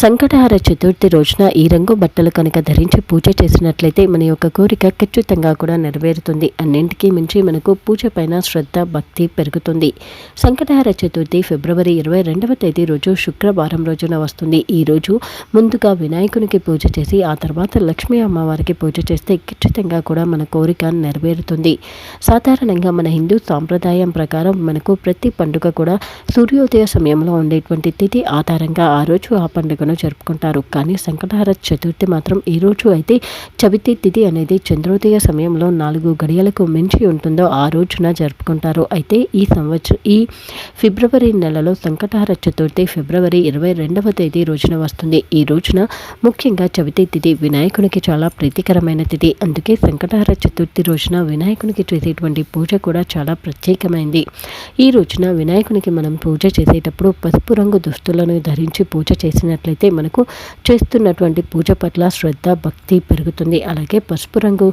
సంకటహార చతుర్థి రోజున ఈ రంగు బట్టలు కనుక ధరించి పూజ చేసినట్లయితే మన యొక్క కోరిక ఖచ్చితంగా కూడా నెరవేరుతుంది. అన్నింటికీ మించి మనకు పూజ పైన శ్రద్ధ భక్తి పెరుగుతుంది. సంకటహార చతుర్థి ఫిబ్రవరి ఇరవై రెండవ తేదీ రోజు శుక్రవారం రోజున వస్తుంది. ఈ రోజు ముందుగా వినాయకునికి పూజ చేసి ఆ తర్వాత లక్ష్మీ అమ్మవారికి పూజ చేస్తే ఖచ్చితంగా కూడా మన కోరిక నెరవేరుతుంది. సాధారణంగా మన హిందూ సాంప్రదాయం ప్రకారం మనకు ప్రతి పండుగ కూడా సూర్యోదయ సమయంలో ఉండేటువంటి తిథి ఆధారంగా ఆ రోజు ఆ పండుగను జరుపుకుంటారు. కానీ సంకటహార చతుర్థి మాత్రం ఈ రోజు అయితే చవితి తిథి అనేది చంద్రోదయ సమయంలో నాలుగు గడియలకు మించి ఉంటుందో ఆ రోజున జరుపుకుంటారు. అయితే ఈ సంవత్సరం ఈ ఫిబ్రవరి నెలలో సంకటహర చతుర్థి ఫిబ్రవరి ఇరవై రెండవ తేదీ రోజున వస్తుంది. ఈ రోజున ముఖ్యంగా చవితి తిథి వినాయకునికి చాలా ప్రీతికరమైన తిథి. అందుకే సంకటహార చతుర్థి రోజున వినాయకునికి చేసేటువంటి పూజ కూడా చాలా ప్రత్యేకమైంది. ఈ రోజున వినాయకునికి మనం పూజ చేసేటప్పుడు పసుపు రంగు దుస్తులను ధరించి పూజ చేసినట్లయితే మనకు చేస్తున్నటువంటి పూజ పట్ల శ్రద్ధ భక్తి పెరుగుతుంది. అలాగే పసుపు రంగు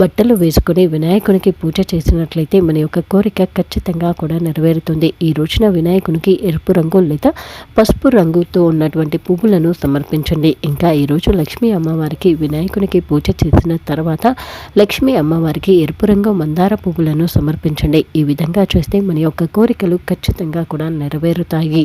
బట్టలు వేసుకుని వినాయకునికి పూజ చేసినట్లయితే మన యొక్క కోరిక ఖచ్చితంగా కూడా నెరవేరుతుంది. ఈ రోజున వినాయకునికి ఎరుపు రంగు లేదా పసుపు రంగుతో ఉన్నటువంటి పువ్వులను సమర్పించండి. ఇంకా ఈరోజు లక్ష్మీ అమ్మవారికి వినాయకునికి పూజ చేసిన తర్వాత లక్ష్మీ అమ్మవారికి ఎరుపు రంగు మందార పువ్వులను సమర్పించండి. ఈ విధంగా చేస్తే మన యొక్క కోరికలు ఖచ్చితంగా కూడా నెరవేరుతాయి.